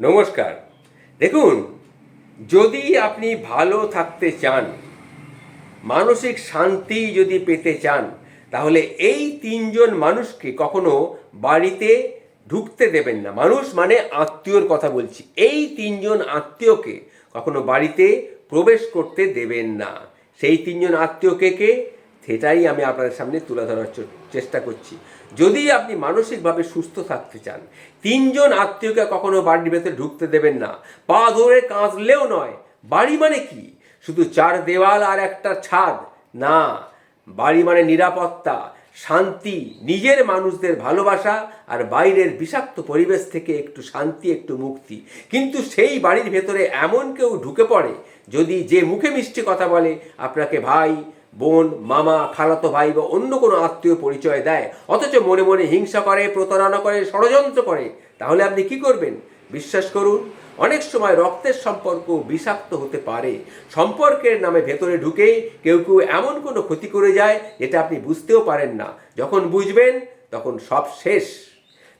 নমস্কার। দেখুন, যদি আপনি ভালো থাকতে চান, মানসিক শান্তি যদি পেতে চান, তাহলে এই তিনজন মানুষকে কখনো বাড়িতে ঢুকতে দেবেন না। মানুষ মানে আত্মীয়র কথা বলছি। এই তিনজন আত্মীয়কে কখনো বাড়িতে প্রবেশ করতে দেবেন না। সেই তিনজন আত্মীয়কে কে? সেটাই আমি আপনাদের সামনে তুলে ধরার চেষ্টা করছি। যদি আপনি মানসিকভাবে সুস্থ থাকতে চান, তিনজন আত্মীয়কে কখনো বাড়ির ভেতরে ঢুকতে দেবেন না। পা ধরে কাঁচলেও নয়। বাড়ি মানে কি? শুধু চার দেওয়াল আর একটা ছাদ। না, বাড়ি মানে নিরাপত্তা, শান্তি, নিজের মানুষদের ভালোবাসা আর বাইরের বিষাক্ত পরিবেশ থেকে একটু শান্তি, একটু মুক্তি। কিন্তু সেই বাড়ির ভেতরে এমন কেউ ঢুকে পড়ে, যদি যে মুখে মিষ্টি কথা বলে, আপনাকে, ভাই বোন, মামা, খালাতো ভাই বা অন্য কোনো আত্মীয় পরিচয় দেয়, অথচ মনে মনে হিংসা করে, প্রতারণা করে, ষড়যন্ত্র করে, তাহলে আপনি কি করবেন? বিশ্বাস করুন, অনেক সময় রক্তের সম্পর্ক বিষাক্ত হতে পারে। সম্পর্কের নামে ভেতরে ঢুকে কেউ কেউ এমন কোনো ক্ষতি করে যায়, যেটা আপনি বুঝতেও পারেন না। যখন বুঝবেন, তখন সব শেষ।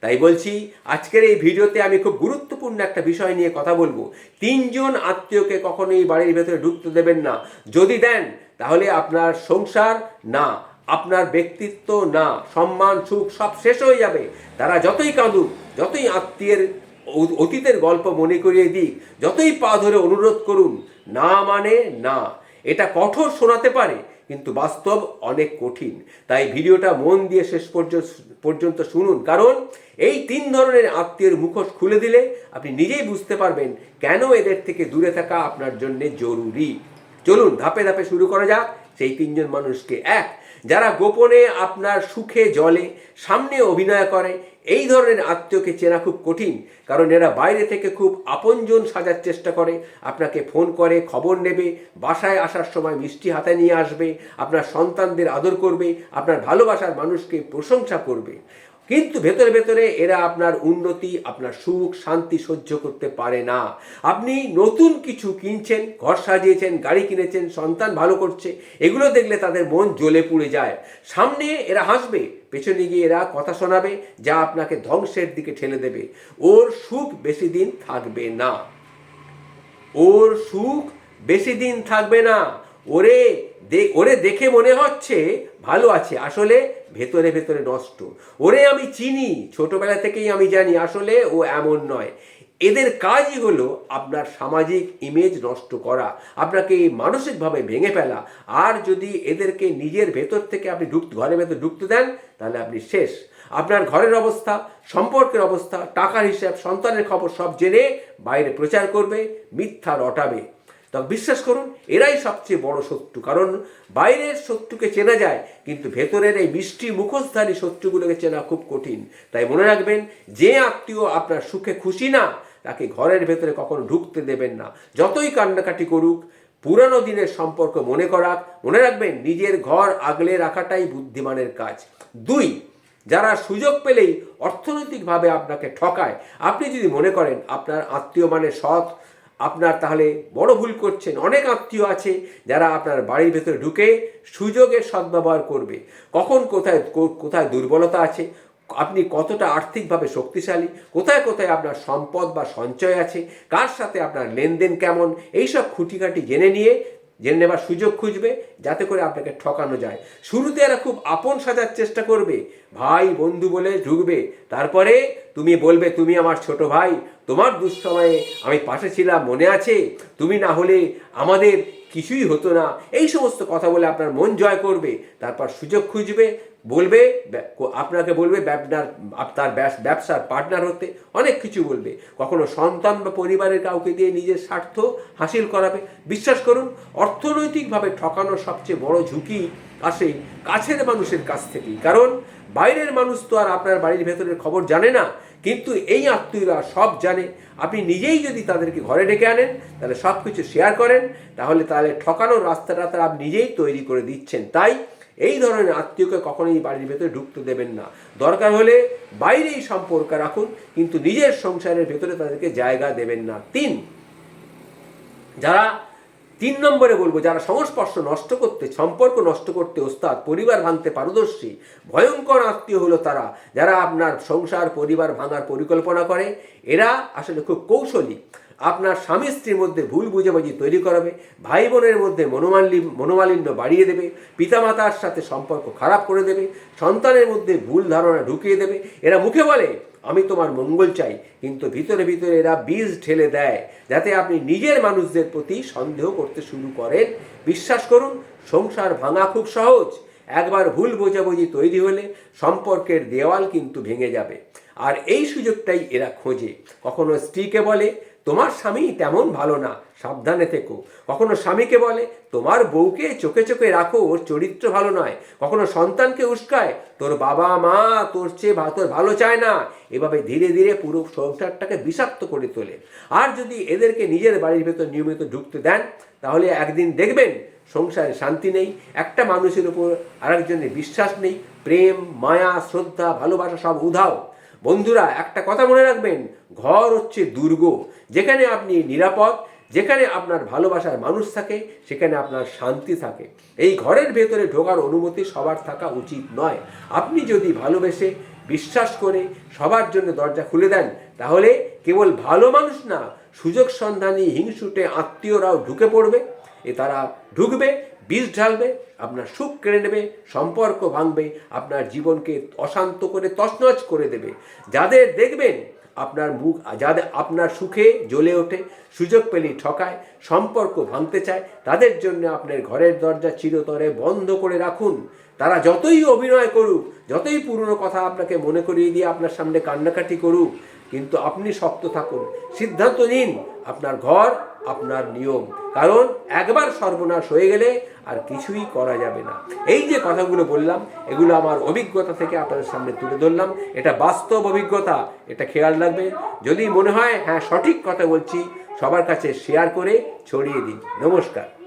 তাই বলছি, আজকের এই ভিডিওতে আমি খুব গুরুত্বপূর্ণ একটা বিষয় নিয়ে কথা বলব। তিনজন আত্মীয়কে কখনোই বাড়ির ভেতরে ঢুকতে দেবেন না। যদি দেন তাহলে আপনার সংসার না, আপনার ব্যক্তিত্ব না, সম্মান, সুখ সব শেষ হয়ে যাবে। তারা যতই কাঁদুক, যতই আত্মীয়ের অতীতের গল্প মনে করিয়ে দিক, যতই পা ধরে অনুরোধ করুন, না মানে না। এটা কঠোর শোনাতে পারে, কিন্তু বাস্তব অনেক কঠিন। তাই ভিডিওটা মন দিয়ে শেষ পর্যন্ত পর্যন্ত শুনুন। কারণ এই তিন ধরনের আত্মীয়ের মুখোশ খুলে দিলে আপনি নিজেই বুঝতে পারবেন কেন এদের থেকে দূরে থাকা আপনার জন্য জরুরি। চলুন ধাপে ধাপে শুরু করা যাক। সেই তিনজন মানুষকে এক, যারা গোপনে আপনার সুখে জলে, সামনে অভিনয় করে, এই ধরনের আত্মীয়কে চেনা খুব কঠিন, কারণ এরা বাইরে থেকে খুব আপনজন সাজার চেষ্টা করে। আপনাকে ফোন করে, খবর নেবে, বাসায় আসার সময় মিষ্টি হাতে নিয়ে আসবে, আপনার সন্তানদের আদর করবে, আপনার ভালোবাসার মানুষকে প্রশংসা করবে। কিন্তু ভেতরে ভেতরে এরা আপনার উন্নতি, আপনার সুখ, শান্তি সহ্য করতে পারে না। আপনি নতুন কিছু কিনছেন, ঘর সাজিয়েছেন, গাড়ি কিনেছেন, সন্তান ভালো করছে, এগুলো দেখলে তাদের মন জ্বলে পুড়ে যায়। সামনে এরা হাসবে, পেছনে গিয়ে এরা কথা শোনাবে, যা আপনাকে ধ্বংসের দিকে ঠেলে দেবে। ওর সুখ বেশি দিন থাকবে না। ওর সুখ বেশি দিন থাকবে না। ওরে ওরে দেখে মনে হচ্ছে ভালো আছে। আসলে ভেতরে ভেতরে নষ্ট। ওরে আমি চিনি, ছোটবেলা থেকেই আমি জানি, আসলে ও এমন নয়। এদের কাজই হলো আপনার সামাজিক ইমেজ নষ্ট করা, আপনাকে মানসিকভাবে ভেঙে ফেলা। আর যদি এদেরকে নিজের ভেতর থেকে আপনি ঢুক, ঘরের ভেতর ঢুকতে দেন, তাহলে আপনি শেষ। আপনার ঘরের অবস্থা, সম্পর্কের অবস্থা, টাকার হিসাব, সন্তানের খবর সব জেনে বাইরে প্রচার করবে, মিথ্যা রটাবে। তবে বিশ্বাস করুন, এরাই সবচেয়ে বড় শত্রু। কারণ বাইরের শত্রুকে চেনা যায়, কিন্তু ভেতরের এই মিষ্টি মুখোশধারী শত্রুগুলোকে চেনা খুব কঠিন। তাই মনে রাখবেন, যে আত্মীয় আপনার সুখে খুশি না, তাকে ঘরের ভেতরে কখনো ঢুকতে দেবেন না। যতই কান্নাকাটি করুক, পুরানো দিনের সম্পর্ক মনে করাক, মনে রাখবেন, নিজের ঘর আগলে রাখাটাই বুদ্ধিমানের কাজ। দুই, যারা সুযোগ পেলেই অর্থনৈতিকভাবে আপনাকে ঠকায়, আপনি যদি মনে করেন আপনার আত্মীয় মানে সৎ আপনার তাহলে বড় ভুল করছেন। অনেক আত্মীয় আছে যারা আপনার বাড়ির ভেতরে ঢুকে সুযোগের সদ্ব্যবহার করবে। কখন কোথায় কোথায় দুর্বলতা আছে? আপনি কতটা আর্থিকভাবে শক্তিশালী? কোথায় কোথায় আপনার সম্পদ বা সঞ্চয় আছে? কার সাথে আপনার লেনদেন কেমন? এইসব খুঁটিখাটি জেনে নিয়ে জেনে নেবার সুযোগ খুঁজবে, যাতে করে আপনাকে ঠকানো যায়। শুরুতে এরা খুব আপন সাজার চেষ্টা করবে। ভাই, বন্ধু বলে ঢুকবে। তারপরে তুমি বলবে, তুমি আমার ছোট ভাই। তোমার দুঃসময়ে আমি পাশে ছিলাম, মনে আছে? তুমি না হলে আমাদের কিছুই হতো না। এই সমস্ত কথা বলে আপনার মন জয় করবে। তারপর সুযোগ খুঁজবে। বলবে আপনাকে বলবে, ব্যবনার তার ব্যবসার পার্টনার হতে অনেক কিছু বলবে। কখনো সন্তান বা পরিবারের কাউকে দিয়ে নিজের স্বার্থ হাসিল করাবে। বিশ্বাস করুন, অর্থনৈতিকভাবে ঠকানোর সবচেয়ে বড় ঝুঁকি আসে কাছের মানুষের কাছ থেকেই। কারণ, বাইরের মানুষ তো আর আপনার বাড়ির ভেতরের খবর জানে না, কিন্তু এই আত্মীয়রা সব জানে। আপনি নিজেই যদি তাদেরকে ঘরে ডেকে আনেন, তাহলে সব কিছু শেয়ার করেন, তাহলে তাহলে ঠকানোর রাস্তাটা তারা আপনি নিজেই তৈরি করে দিচ্ছেন। তাই এই ধরনের আত্মীয়কে কখনোই বাড়ির ভেতরে ঢুকতে দেবেন না। দরকার হলে বাইরেই সম্পর্ক রাখুন, কিন্তু নিজের সংসারের ভেতরে তাদেরকে জায়গা দেবেন না। তিন, যারা তিন নম্বরে বলব, যারা সংস্পর্শ নষ্ট করতে, সম্পর্ক নষ্ট করতে ওস্তাদ, পরিবার ভাঙতে পারদর্শী, ভয়ঙ্কর আত্মীয় হলো তারা, যারা আপনার সংসার, পরিবার ভাঙার পরিকল্পনা করে, এরা আসলে খুব কৌশলী। আপনার স্বামী স্ত্রীর মধ্যে ভুল বুঝাবুঝি তৈরি করাবে ভাই বোনের মধ্যে মনোমালি মনোমালিন্য বাড়িয়ে দেবে, পিতামাতার সাথে সম্পর্ক খারাপ করে দেবে, সন্তানের মধ্যে ভুল ধারণা ঢুকিয়ে দেবে। এরা মুখে বলে, আমি তোমার মঙ্গল চাই। কিন্তু ভিতরে ভিতরে এরা বীজ ঠেলে দেয়, যাতে আপনি নিজের মানুষদের প্রতি সন্দেহ করতে শুরু করেন। বিশ্বাস করুন, সংসার ভাঙা খুব সহজ। একবার ভুল বোঝাবুঝি তৈরি হলে সম্পর্কের দেওয়াল কিন্তু ভেঙে যাবে। আর এই সুযোগটাই এরা খোঁজে। কখনো স্ত্রীকে বলে তোমার স্বামী তেমন ভালো না, সাবধানে থেকো। কখনো স্বামীকে বলে, তোমার বউকে চোখে চোখে রাখো, ওর চরিত্র ভালো নয়। কখনো সন্তানকে উস্কায়, তোর বাবা মা তোর চেয়ে তোর ভালো চায় না। এভাবে ধীরে ধীরে পুরো সংসারটাকে বিষাক্ত করে তোলে। আর যদি এদেরকে নিজের বাড়ির ভেতর নিয়মিত ঢুকতে দেন, তাহলে একদিন দেখবেন সংসারে শান্তি নেই, একটা মানুষের উপর আরেকজনের বিশ্বাস নেই, প্রেম, মায়া, শ্রদ্ধা, ভালোবাসা সব উধাও। বন্ধুরা, একটা কথা মনে রাখবেন, ঘর হচ্ছে দুর্গ। যেখানে আপনি নিরাপদ, যেখানে আপনার ভালোবাসার মানুষ থাকে, সেখানে আপনার শান্তি থাকে। এই ঘরের ভেতরে ঢোকার অনুমতি সবার থাকা উচিত নয়। আপনি যদি ভালোবেসে বিশ্বাস করে সবার জন্য দরজা খুলে দেন, তাহলে কেবল ভালো মানুষ না, সুযোগ সন্ধানী, হিংসুটে আত্মীয়রাও ঢুকে পড়বে। এ তারা ঢুকবে বিষ ঢালবে, আপনার সুখ কেড়ে নেবে, সম্পর্ক ভাঙবে, আপনার জীবনকে অশান্ত করে, তছনছ করে দেবে। যাদের দেখবেন আপনার মুখ, যাদের আপনার সুখে জ্বলে ওঠে, সুযোগ পেলে ঠকায়, সম্পর্ক ভাঙতে চায়, তাদের জন্য আপনার ঘরের দরজা চিরতরে বন্ধ করে রাখুন। তারা যতই অভিনয় করুক, যতই পুরনো কথা আপনাকে মনে করিয়ে দিয়ে আপনার সামনে কান্নাকাটি করুক কিন্তু আপনি শক্ত থাকুন। সিদ্ধান্ত নিন আপনার ঘর, আপনার নিয়ম। কারণ একবার সর্বনাশ হয়ে গেলে আর কিছুই করা যাবে না। এই যে কথাগুলো বললাম, এগুলো আমার অভিজ্ঞতা থেকে আপনাদের সামনে তুলে ধরলাম। এটা বাস্তব অভিজ্ঞতা, এটা খেয়াল রাখবে যদি মনে হয় হ্যাঁ সঠিক কথা বলছি, সবার কাছে শেয়ার করে ছড়িয়ে দিন। নমস্কার।